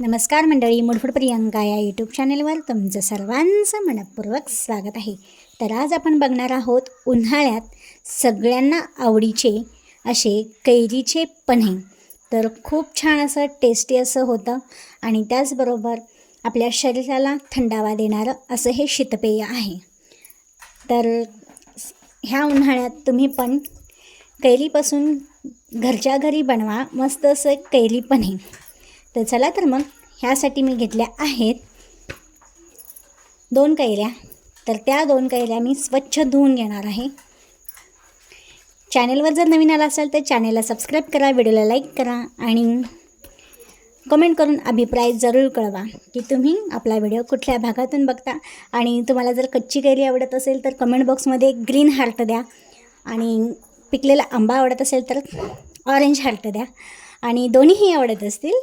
नमस्कार मंडळी मुडफुड प्रियंका या यूट्यूब चॅनेलवर तुमचं सर्वांचं मनपूर्वक स्वागत आहे. तर आज आपण बघणार आहोत उन्हाळ्यात सगळ्यांना आवडीचे असे कैरीचे पन्हे. तर खूप छान असं टेस्टी असं होतं आणि त्याचबरोबर आपल्या शरीराला थंडावा देणारं असं हे शीतपेय आहे. तर ह्या उन्हाळ्यात तुम्ही पण कैरीपासून घरच्या घरी बनवा मस्त असं एक कैरी पन्हे. तर चला तर मग ह्यासाठी मी घेतल्या आहेत दोन कैऱ्या. तर त्या दोन कैऱ्या मी स्वच्छ धुवून घेणार आहे. चॅनेलवर जर नवीन आला असाल तर चॅनेलला सबस्क्राईब करा व्हिडिओला लाईक करा आणि कमेंट करून अभिप्राय जरूर कळवा की तुम्ही आपला व्हिडिओ कुठल्या भागातून बघता. आणि तुम्हाला जर कच्ची कैरी आवडत असेल तर कमेंट बॉक्समध्ये ग्रीन हार्ट द्या आणि पिकलेला आंबा आवडत असेल तर ऑरेंज हार्ट द्या. आणि दोन्हीही आवडत असतील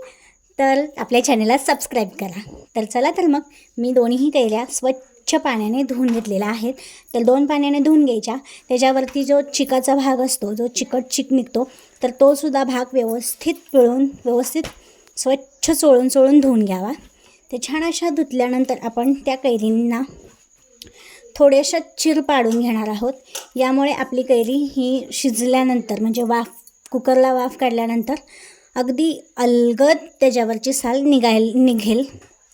तर आपल्या चॅनेलला सबस्क्राईब करा. तर चला तर मग मी दोन्हीही कैऱ्या स्वच्छ पाण्याने धुवून घेतलेल्या आहेत. तर दोन पाण्याने धुवून घ्यायच्या. त्याच्यावरती जो चिकाचा भाग असतो जो चिकट चिक निघतो तर तो सुद्धा भाग व्यवस्थित पिळून व्यवस्थित स्वच्छ चोळून चोळून धुवून घ्यावा. ते छान अशा धुतल्यानंतर आपण त्या कैरींना थोड्याशा चिर पाडून घेणार आहोत. यामुळे आपली कैरी ही शिजल्यानंतर म्हणजे वाफ कुकरला वाफ काढल्यानंतर अगदी अलगद त्याच्यावरची साल निघायल निघेल.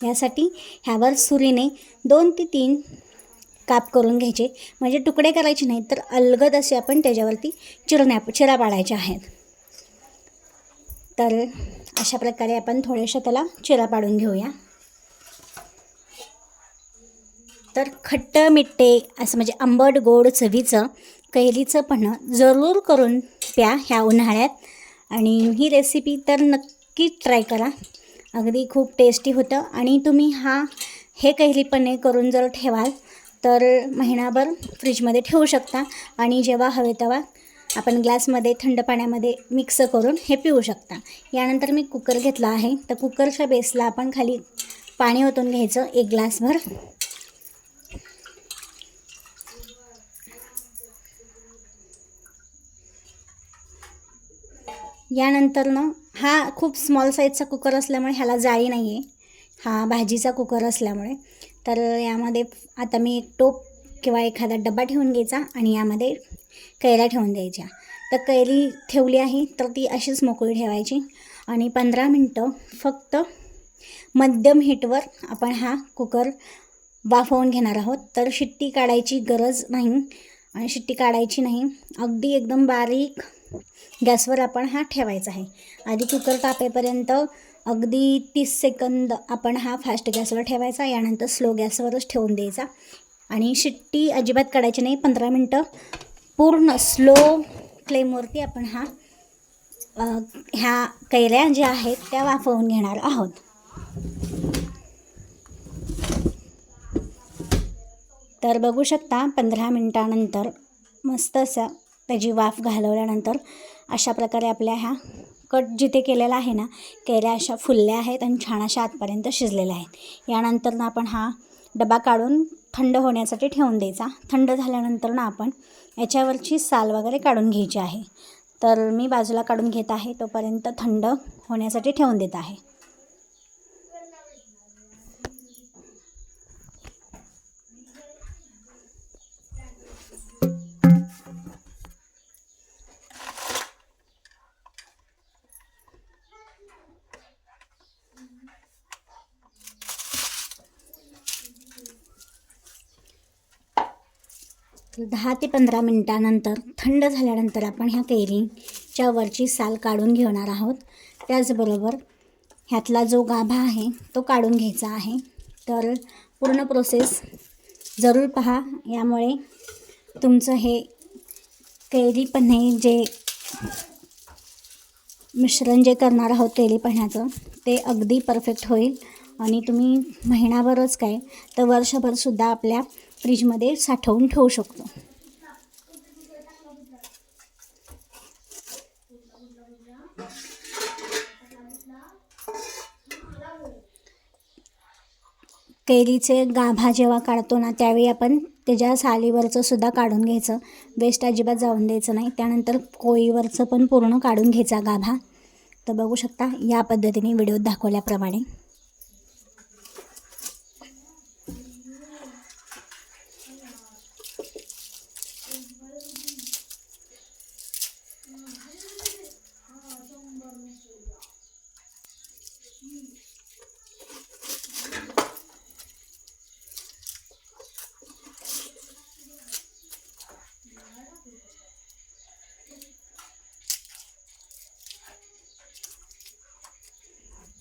यासाठी ह्यावर सुरीने दोन ते तीन काप करून घ्यायचे. म्हणजे तुकडे करायचे नाही तर अलगद असे आपण त्याच्यावरती चिरण्या चिरा पाडायच्या आहेत. तर अशा प्रकारे आपण थोड्याशा त्याला चिरा पाडून घेऊया. तर खट्ट मिठ्ठे असं म्हणजे आंबट गोड चवीचं कैरीचं पण जरूर करून प्या ह्या उन्हाळ्यात. आणि ही रेसिपी तर नक्की ट्राय करा. अगदी खूप टेस्टी होतं. आणि तुम्ही हा हे कैरी करून जर ठेवाल तर महिनाभर फ्रीजमध्ये ठेवू शकता. आणि जेव्हा हवे तेव्हा आपण ग्लासमध्ये थंड पाण्यामध्ये मिक्स करून हे पिऊ शकता. यानंतर मी कुकर घेतला आहे. तर कुकरच्या बेसला आपण खाली पाणी ओतून घ्यायचं एक ग्लासभर यानंतरनं हा खूप स्मॉल साईजचा कुकर असल्यामुळे ह्याला जाळी नाही आहे हा भाजीचा कुकर असल्यामुळे. तर यामध्ये आता मी एक टोप किंवा एखादा डबा ठेवून घ्यायचा आणि यामध्ये कैऱ्या ठेवून द्यायच्या. तर कैरी ठेवली आहे तर ती अशीच मोकळी ठेवायची आणि पंधरा मिनटं फक्त मध्यम हीटवर आपण हा कुकर वाफवून घेणार आहोत. तर शिट्टी काढायची गरज नाही आणि शिट्टी काढायची नाही. अगदी एकदम बारीक गॅसवर आपण हा ठेवायचा आहे. आधी कुकर तापेपर्यंत अगदी तीस सेकंद आपण हा फास्ट गॅसवर ठेवायचा. यानंतर स्लो गॅसवरच ठेवून द्यायचा. आणि शिट्टी अजिबात काढायची नाही. पंधरा मिनटं पूर्ण स्लो फ्लेमवरती आपण हा ह्या कैऱ्या ज्या आहेत त्या वाफवून घेणार आहोत. तर बघू शकता पंधरा मिनटानंतर मस्त असं त्याची वाफ घालवल्यानंतर अशा प्रकारे आपल्या ह्या कट जिथे केलेला आहे ना कैऱ्या अशा फुलल्या आहेत आणि छान अशा आतपर्यंत शिजलेल्या आहेत. यानंतर ना आपण हा डबा काढून थंड होण्यासाठी ठेवून द्यायचा. थंड झाल्यानंतर ना आपण याच्यावरची साल वगैरे काढून घ्यायची आहे. तर मी बाजूला काढून घेत आहे तोपर्यंत थंड होण्यासाठी ठेवून देत आहे. दहा ते पंधरा मिनटानंतर थंड झाल्यानंतर आपण ह्या कैरीच्या वरची साल काढून घेणार आहोत. त्याचबरोबर ह्यातला जो गाभा आहे तो काढून घ्यायचा आहे. तर पूर्ण प्रोसेस जरूर पहा. यामुळे तुमचं हे कैरी पन्हे जे मिश्रण जे करणार आहोत तेली पन्ह्याचं ते अगदी परफेक्ट होईल. आणि तुम्ही महिनाभरच काय तर वर्षभरसुद्धा आपल्या फ्रीजमध्ये साठवून ठेवू शकतो. कैरीचे गाभा जेव्हा काढतो ना त्यावेळी आपण त्याच्या सालीवरचं सुद्धा काढून घ्यायचं. वेस्ट अजिबात जाऊन द्यायचं नाही. त्यानंतर कोळीवरचं पण पूर्ण काढून घ्यायचा गाभा. तर बघू शकता या पद्धतीने व्हिडिओत दाखवल्याप्रमाणे.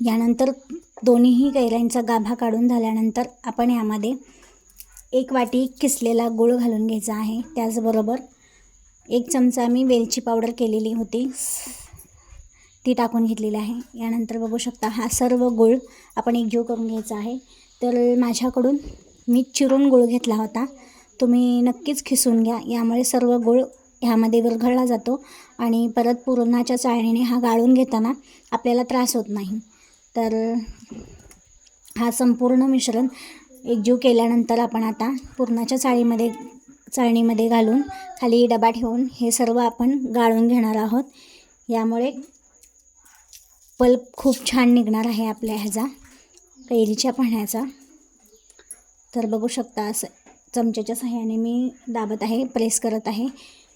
यानंतर दोन्हीही कैऱ्यांचा गाभा काढून झाल्यानंतर आपण यामध्ये एक वाटी किसलेला गूळ घालून घ्यायचा आहे. त्याचबरोबर एक चमचा मी वेलची पावडर केलेली होती. ती टाकून घेतलेली आहे. यानंतर बघू शकता हा सर्व गूळ आपण एकजीव करून घ्यायचा आहे. तर माझ्याकडून मी चिरून गूळ घेतला होता. तुम्ही नक्कीच खिसून घ्या. यामुळे सर्व गूळ ह्यामध्ये विरघळला जातो आणि परत पुरणाच्या चाळणीने हा गाळून घेताना आपल्याला त्रास होत नाही. तर हा संपूर्ण मिश्रण एकजीव केल्यानंतर आपण आता पुरणाच्या चाळीमध्ये चाळणीमध्ये घालून खाली डबा ठेवून हे सर्व आपण गाळून घेणार आहोत. यामुळे पल्प खूप छान निघणार आहे आपल्या ह्याचा कैरीच्या पाण्याचा. तर बघू शकता असं चमच्याच्या सहाय्याने मी दाबत आहे प्रेस करत आहे.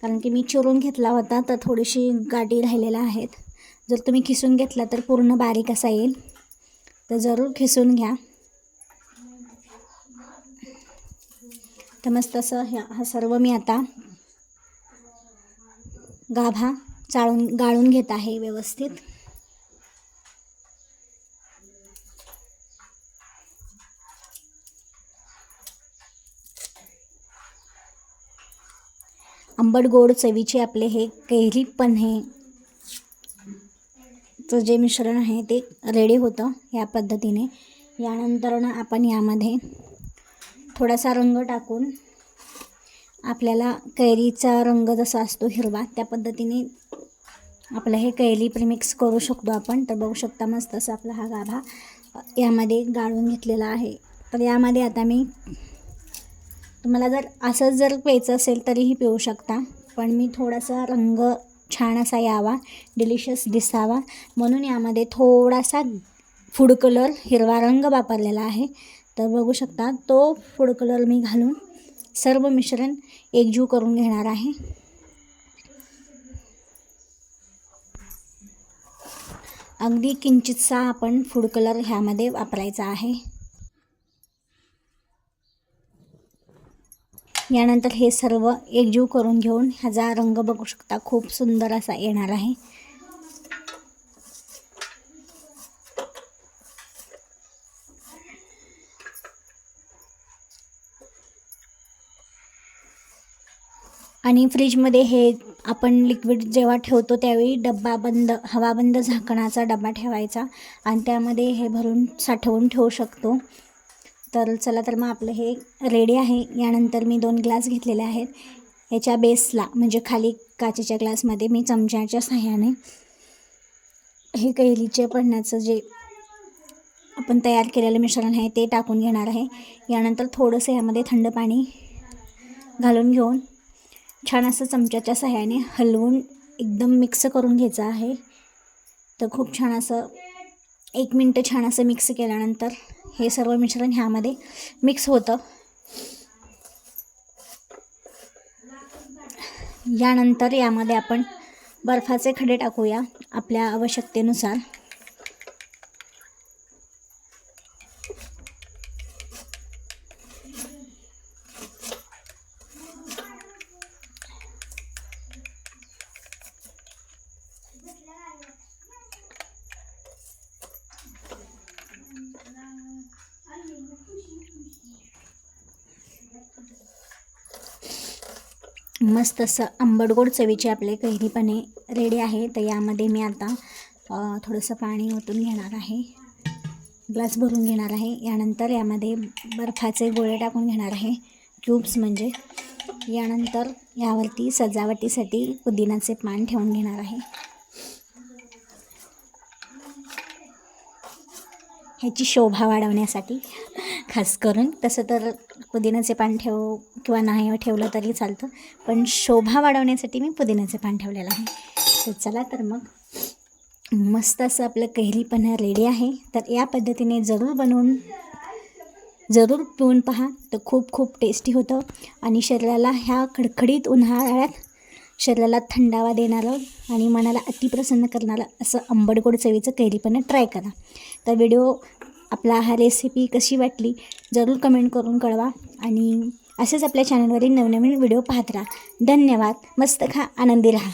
कारण की मी चिरून घेतला होता तर थोडीशी गाठी राहिलेल्या आहेत. जर तुम्ही खिसून घेतला तर पूर्ण बारीक असा येईल. तर जरूर खिसून घ्या. तर मस्त असं ह्या हा सर्व मी आता गाभा चाळून गाळून घेत आहे व्यवस्थित. आंबट गोड चवीचे आपले हे कैरी पण हे चं जे मिश्रण आहे ते रेडी होतं या पद्धतीने. यानंतर ना आपण यामध्ये थोडासा रंग टाकून आपल्याला कैरीचा रंग जसा असतो हिरवा त्या पद्धतीने आपलं हे कैरी प्रिमिक्स करू शकतो आपण. तर बघू शकता मस्त असा आपला हा गाभा यामध्ये गाळून घेतलेला आहे. तर यामध्ये आता मी तुम्हाला जर असंच जर प्यायचं असेल तरीही पिऊ शकता पण मी थोडासा रंग छान असा यावा डिलिशियस दिसावा. म्हणून यामध्ये थोडासा फूड कलर हिरवा रंग वापरलेला आहे. तर बघू शकता तो फूड कलर मी घालून सर्व मिश्रण एकजीव करून घेणार आहे. अगदी किंचितसा आपण फूड कलर ह्यामध्ये वापरायचा आहे. यानंतर हे सर्व एकजीव करून घेऊन ह्याचा रंग बघू शकता. खूप सुंदर असा येणार आहे. आणि फ्रीजमध्ये हे आपण लिक्विड जेव्हा ठेवतो त्यावेळी डब्बा बंद हवाबंद झाकणाचा डबा ठेवायचा आणि त्यामध्ये हे भरून साठवून ठेवू शकतो. तर चला तर मग आपलं हे रेडी आहे. यानंतर मी दोन ग्लास घेतलेले आहेत. याच्या बेसला म्हणजे खाली काचेच्या ग्लासमध्ये मी चमच्याच्या सहाय्याने हे कैलीचे पडण्याचं जे आपण तयार केलेलं मिश्रण आहे ते टाकून घेणार आहे. यानंतर थोडंसं यामध्ये थंड पाणी घालून घेऊन छान असं चमच्याच्या सहाय्याने हलवून एकदम मिक्स करून घ्यायचं आहे. तर खूप छान असं एक मिनटं छान असं मिक्स केल्यानंतर हे सर्व मिश्रण ह्यामध्ये मिक्स होतं. यानंतर यामध्ये आपण बर्फाचे खडे टाकूया आपल्या आवश्यकतेनुसार. मस्त असं आंबटगोड चवीचे आपले कैरीपणे रेडी आहे. तर यामध्ये मी आता थोडंसं पाणी ओतून घेणार आहे. ग्लास भरून घेणार आहे. यानंतर यामध्ये बर्फाचे गोळे टाकून घेणार आहे. क्यूब्स म्हणजे. यानंतर यावरती सजावटीसाठी पुदिनाचे पान ठेवून घेणार आहे. ह्याची शोभा वाढवण्यासाठी. खास करून तसं तर पुदिन्याचे पान ठेव किंवा नाही ठेवलं तरी चालतं पण शोभा वाढवण्यासाठी मी पुदिन्याचे पान ठेवलेलं आहे. तर चला तर मग. मस्त असं आपलं कैरीपणा रेडी आहे. तर या पद्धतीने जरूर बनवून जरूर पिऊन पहा. तर खूप खूप टेस्टी होतं. आणि शरीराला ह्या खडखडीत उन्हाळ्यात शरीराला थंडावा देणारं आणि मनाला अतिप्रसन्न करणारं असं आंबटगोड चवीचं कैरीपणा ट्राय करा. तर व्हिडिओ आपला हा रेसिपी कशी वाटली जरूर कमेंट करून कळवा. आणि असेच आपल्या चॅनलवरील नवनवीन व्हिडिओ पाहत राहा. धन्यवाद. मस्त खा. आनंदी राहा.